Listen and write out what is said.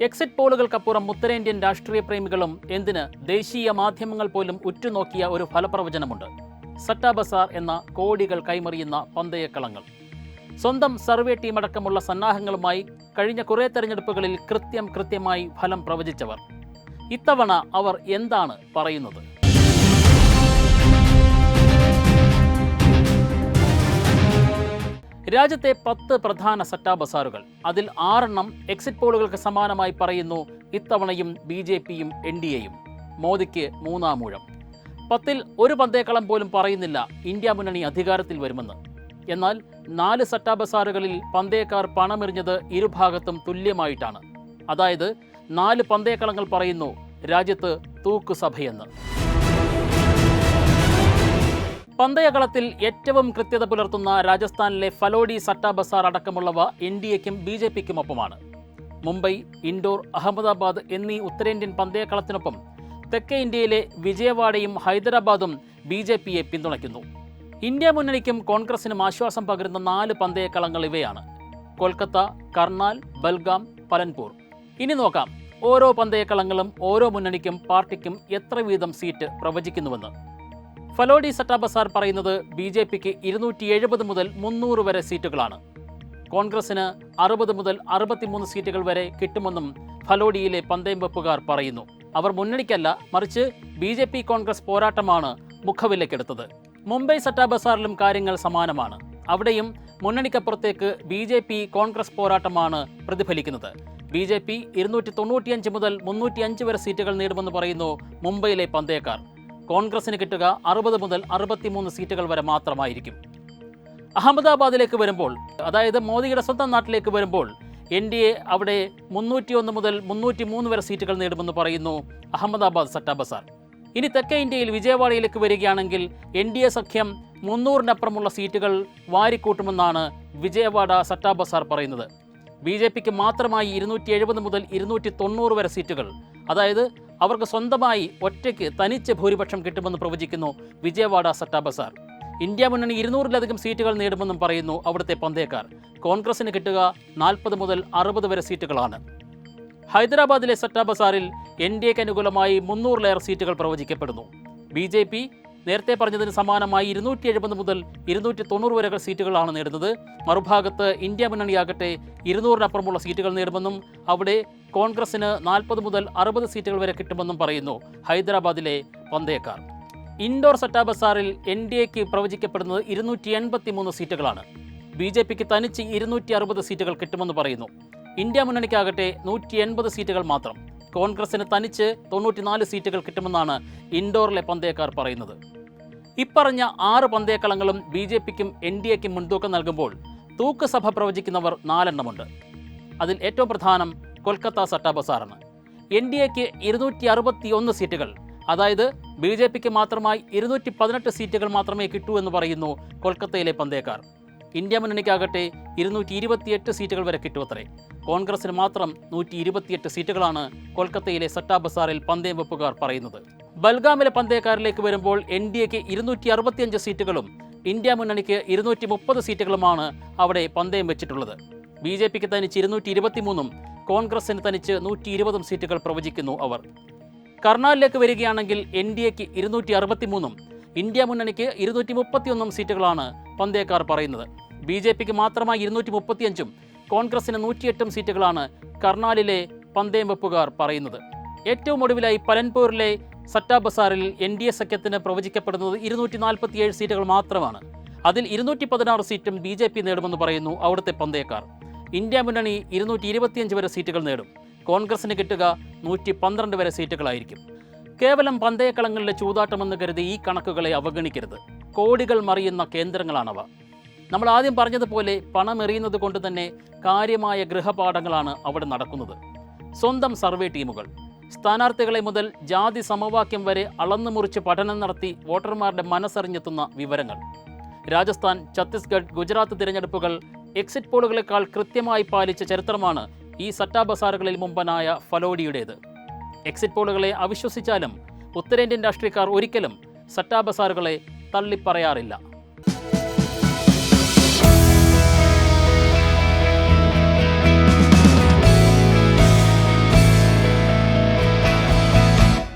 Exit പോളുകൾക്കപ്പുറം ഉത്തരേന്ത്യൻ രാഷ്ട്രീയ പ്രേമികളും എന്തിന് ദേശീയ മാധ്യമങ്ങൾ പോലും ഉറ്റുനോക്കിയ ഒരു ഫലപ്രവചനമുണ്ട്. സട്ടാബസാർ എന്ന കോടികൾ കൈമറിയുന്ന പന്തയക്കളങ്ങൾ. സ്വന്തം സർവേ ടീമടക്കമുള്ള സന്നാഹങ്ങളുമായി കഴിഞ്ഞ കുറേ തെരഞ്ഞെടുപ്പുകളിൽ കൃത്യം കൃത്യമായി ഫലം പ്രവചിച്ചവർ. ഇത്തവണ അവർ എന്താണ് പറയുന്നത്? രാജ്യത്തെ പത്ത് പ്രധാന സറ്റാ ബസാറുകൾ അതിൽ ആറെണ്ണം എക്സിറ്റ് പോളുകൾക്ക് സമാനമായി പറയുന്നു. ഇത്തവണയും ബി ജെ പിയും എൻ ഡി എയും. മോദിക്ക് മൂന്നാം ഊഴം. പത്തിൽ ഒരു പന്തേക്കളം പോലും പറയുന്നില്ല ഇന്ത്യ മുന്നണി അധികാരത്തിൽ വരുമെന്ന്. എന്നാൽ നാല് സറ്റാ ബസാറുകളിൽ പന്തേക്കാർ പണമെറിഞ്ഞത് ഇരുഭാഗത്തും തുല്യമായിട്ടാണ്. അതായത് നാല് പന്തേക്കളങ്ങൾ പറയുന്നു രാജ്യത്ത് തൂക്കുസഭയെന്ന്. പന്തയകളത്തിൽ ഏറ്റവും കൃത്യത പുലർത്തുന്ന രാജസ്ഥാനിലെ ഫലോഡി സട്ട ബസാർ അടക്കമുള്ളവ എൻ ഡി എക്കും ബി ജെ പിക്കുമൊപ്പമാണ്. മുംബൈ ഇൻഡോർ അഹമ്മദാബാദ് എന്നീ ഉത്തരേന്ത്യൻ പന്തയക്കളത്തിനൊപ്പം തെക്കേ ഇന്ത്യയിലെ വിജയവാഡയും ഹൈദരാബാദും ബി ജെ പിയെ പിന്തുണയ്ക്കുന്നു. ഇന്ത്യ മുന്നണിക്കും കോൺഗ്രസിനും ആശ്വാസം പകരുന്ന നാല് പന്തയക്കളങ്ങൾ ഇവയാണ്. കൊൽക്കത്ത കർണാൽ ബൽഗാം പലൻപൂർ. ഇനി നോക്കാം ഓരോ പന്തയക്കളങ്ങളും ഓരോ മുന്നണിക്കും പാർട്ടിക്കും എത്ര വീതം സീറ്റ് പ്രവചിക്കുന്നുവെന്ന്. ഫലോഡി സട്ടാബസാർ പറയുന്നത് ബി ജെ പിക്ക് ഇരുന്നൂറ്റി എഴുപത് മുതൽ മുന്നൂറ് വരെ സീറ്റുകളാണ്. കോൺഗ്രസിന് അറുപത് മുതൽ അറുപത്തിമൂന്ന് സീറ്റുകൾ വരെ കിട്ടുമെന്നും ഫലോഡിയിലെ പന്തയം വെപ്പുകാർ പറയുന്നു. അവർ മുന്നണിക്കല്ല മറിച്ച് ബി ജെ പി കോൺഗ്രസ് പോരാട്ടമാണ് മുഖവിലക്കെടുത്തത് മുംബൈ സട്ടാബസാറിലും കാര്യങ്ങൾ സമാനമാണ്. അവിടെയും മുന്നണിക്കപ്പുറത്തേക്ക് ബി ജെ പി കോൺഗ്രസ് പോരാട്ടമാണ് പ്രതിഫലിക്കുന്നത്. ബി ജെ പി ഇരുന്നൂറ്റി തൊണ്ണൂറ്റിയഞ്ച് മുതൽ മുന്നൂറ്റി അഞ്ച് വരെ സീറ്റുകൾ നേടുമെന്ന് പറയുന്നു മുംബൈയിലെ പന്തയക്കാർ. കോൺഗ്രസിന് കിട്ടുക അറുപത് മുതൽ അറുപത്തിമൂന്ന് സീറ്റുകൾ വരെ മാത്രമായിരിക്കും. അഹമ്മദാബാദിലേക്ക് വരുമ്പോൾ അതായത് മോദിയുടെ സ്വന്തം നാട്ടിലേക്ക് വരുമ്പോൾ എൻ ഡി എ അവിടെ മുന്നൂറ്റിയൊന്ന് മുതൽ മുന്നൂറ്റി മൂന്ന് വരെ സീറ്റുകൾ നേടുമെന്ന് പറയുന്നു അഹമ്മദാബാദ് സട്ടാ ബസാർ. ഇനി തെക്കേ ഇന്ത്യയിൽ വിജയവാഡയിലേക്ക് വരികയാണെങ്കിൽ എൻ ഡി എ സഖ്യം മുന്നൂറിനപ്പുറമുള്ള സീറ്റുകൾ വാരിക്കൂട്ടുമെന്നാണ് വിജയവാഡ സട്ടാ ബസാർ പറയുന്നത്. ബി ജെ പിക്ക് മാത്രമായി ഇരുന്നൂറ്റി എഴുപത് മുതൽ ഇരുന്നൂറ്റി തൊണ്ണൂറ് വരെ സീറ്റുകൾ അതായത് അവർക്ക് സ്വന്തമായി ഒറ്റയ്ക്ക് തനിച്ച് ഭൂരിപക്ഷം കിട്ടുമെന്ന് പ്രവചിക്കുന്നു വിജയവാഡ സട്ടാ ബസാർ ഇന്ത്യ മുന്നണി ഇരുന്നൂറിലധികം സീറ്റുകൾ നേടുമെന്നും പറയുന്നു അവിടുത്തെ പന്തേക്കാർ. കോൺഗ്രസിന് കിട്ടുക നാൽപ്പത് മുതൽ അറുപത് വരെ സീറ്റുകളാണ്. ഹൈദരാബാദിലെ സട്ടാ ബസാറിൽ എൻ ഡി എക്ക് അനുകൂലമായി മുന്നൂറിലേറെ സീറ്റുകൾ പ്രവചിക്കപ്പെടുന്നു. ബി ജെ പി നേരത്തെ പറഞ്ഞതിന് സമാനമായി ഇരുന്നൂറ്റി എഴുപത് മുതൽ ഇരുന്നൂറ്റി തൊണ്ണൂറ് വരെ സീറ്റുകളാണ് നേടുന്നത്. മറുഭാഗത്ത് ഇന്ത്യ മുന്നണിയാകട്ടെ ഇരുന്നൂറിനപ്പുറമുള്ള സീറ്റുകൾ നേടുമെന്നും അവിടെ കോൺഗ്രസിന് നാൽപ്പത് മുതൽ അറുപത് സീറ്റുകൾ വരെ കിട്ടുമെന്നും പറയുന്നു ഹൈദരാബാദിലെ പന്തേക്കാർ ഇൻഡോർ സട്ടാ ബസാറിൽ എൻ ഡി എക്ക് പ്രവചിക്കപ്പെടുന്നത് ഇരുന്നൂറ്റി എൺപത്തി മൂന്ന് സീറ്റുകളാണ്. ബി ജെ പിക്ക് തനിച്ച് ഇരുന്നൂറ്റി അറുപത് സീറ്റുകൾ കിട്ടുമെന്ന് പറയുന്നു. ഇന്ത്യ മുന്നണിക്കാകട്ടെ നൂറ്റി എൺപത് സീറ്റുകൾ മാത്രം. കോൺഗ്രസിന് തനിച്ച് തൊണ്ണൂറ്റിനാല് സീറ്റുകൾ കിട്ടുമെന്നാണ് ഇൻഡോറിലെ പന്തയക്കാർ പറയുന്നത്. ഇപ്പറഞ്ഞ ആറ് പന്തയക്കളങ്ങളും ബി ജെ പിക്കും എൻ ഡി എക്കും മുൻതൂക്കം നൽകുമ്പോൾ തൂക്കുസഭ പ്രവചിക്കുന്നവർ നാലെണ്ണമുണ്ട്. അതിൽ ഏറ്റവും പ്രധാനം കൊൽക്കത്ത സട്ടാ ബസാറാണ് എൻ ഡി എക്ക് ഇരുന്നൂറ്റി അറുപത്തി ഒന്ന് സീറ്റുകൾ അതായത് ബി ജെ പിക്ക് മാത്രമായി ഇരുന്നൂറ്റി പതിനെട്ട് സീറ്റുകൾ മാത്രമേ കിട്ടൂ എന്ന് പറയുന്നു കൊൽക്കത്തയിലെ പന്തേക്കാർ. ഇന്ത്യ മുന്നണിക്കാകട്ടെ ഇരുന്നൂറ്റി ഇരുപത്തിയെട്ട് സീറ്റുകൾ വരെ കിട്ടുമത്രേ കോൺഗ്രസിന് മാത്രം നൂറ്റി ഇരുപത്തിയെട്ട് സീറ്റുകളാണ് കൊൽക്കത്തയിലെ സട്ടാ ബസാറിൽ പന്തയം വെപ്പുകാർ പറയുന്നത്. ബൽഗാമിലെ പന്തയക്കാരിലേക്ക് വരുമ്പോൾ എൻ ഡി എക്ക് ഇരുന്നൂറ്റി അറുപത്തിയഞ്ച് സീറ്റുകളും ഇന്ത്യ മുന്നണിക്ക് ഇരുന്നൂറ്റി മുപ്പത് സീറ്റുകളുമാണ് അവിടെ പന്തയം വെച്ചിട്ടുള്ളത്. ബി ജെ പിക്ക് തനിച്ച് ഇരുന്നൂറ്റി ഇരുപത്തിമൂന്നും കോൺഗ്രസിന് തനിച്ച് നൂറ്റി ഇരുപതും സീറ്റുകൾ പ്രവചിക്കുന്നു അവർ. കർണാലിലേക്ക് വരികയാണെങ്കിൽ എൻ ഡി എക്ക് ഇരുന്നൂറ്റി അറുപത്തിമൂന്നും ഇന്ത്യ മുന്നണിക്ക് ഇരുന്നൂറ്റി മുപ്പത്തിയൊന്നും സീറ്റുകളാണ് പന്തയക്കാർ പറയുന്നത്. ബി ജെ പിക്ക് മാത്രമായി ഇരുന്നൂറ്റി മുപ്പത്തിയഞ്ചും കോൺഗ്രസിന് നൂറ്റിയെട്ടും സീറ്റുകളാണ് കർണാലിലെ പന്തയം വെപ്പുകാർ പറയുന്നത്. ഏറ്റവും ഒടുവിലായി പലൻപൂരിലെ സറ്റാ ബസാറിൽ എൻ ഡി എ സഖ്യത്തിന് പ്രവചിക്കപ്പെടുന്നത് ഇരുന്നൂറ്റി നാൽപ്പത്തിയേഴ് സീറ്റുകൾ മാത്രമാണ്. അതിൽ ഇരുന്നൂറ്റി പതിനാറ് സീറ്റും ബി ജെ പി നേടുമെന്ന് പറയുന്നു അവിടുത്തെ പന്തയക്കാർ ഇന്ത്യ മുന്നണി ഇരുന്നൂറ്റി ഇരുപത്തിയഞ്ച് വരെ സീറ്റുകൾ നേടും. കോൺഗ്രസിന് കിട്ടുക നൂറ്റി പന്ത്രണ്ട് വരെ സീറ്റുകളായിരിക്കും. കേവലം പന്തയക്കളങ്ങളിലെ ചൂതാട്ടമെന്ന് കരുതി ഈ കണക്കുകളെ അവഗണിക്കരുത്. കോടികൾ മറിയുന്ന കേന്ദ്രങ്ങളാണവ. നമ്മൾ ആദ്യം പറഞ്ഞതുപോലെ പണമെറിയുന്നത് കൊണ്ട് തന്നെ കാര്യമായ ഗൃഹപാഠങ്ങളാണ് അവിടെ നടക്കുന്നത്. സ്വന്തം സർവേ ടീമുകൾ. സ്ഥാനാർത്ഥികളെ മുതൽ ജാതി സമവാക്യം വരെ അളന്നു മുറിച്ച് പഠനം നടത്തി വോട്ടർമാരുടെ മനസ്സറിഞ്ഞെത്തുന്ന വിവരങ്ങൾ. രാജസ്ഥാൻ ഛത്തീസ്ഗഡ് ഗുജറാത്ത് തിരഞ്ഞെടുപ്പുകൾ എക്സിറ്റ് പോളുകളെക്കാൾ കൃത്യമായി പാലിച്ച ചരിത്രമാണ് ഈ സട്ടാബസാറുകളിൽ മുമ്പനായ ഫലോഡിയുടേത്. എക്സിറ്റ് പോളുകളെ അവിശ്വസിച്ചാലും ഉത്തരേന്ത്യൻ രാഷ്ട്രീയക്കാർ ഒരിക്കലും സട്ടാബസാറുകളെ തള്ളിപ്പറയാറില്ല.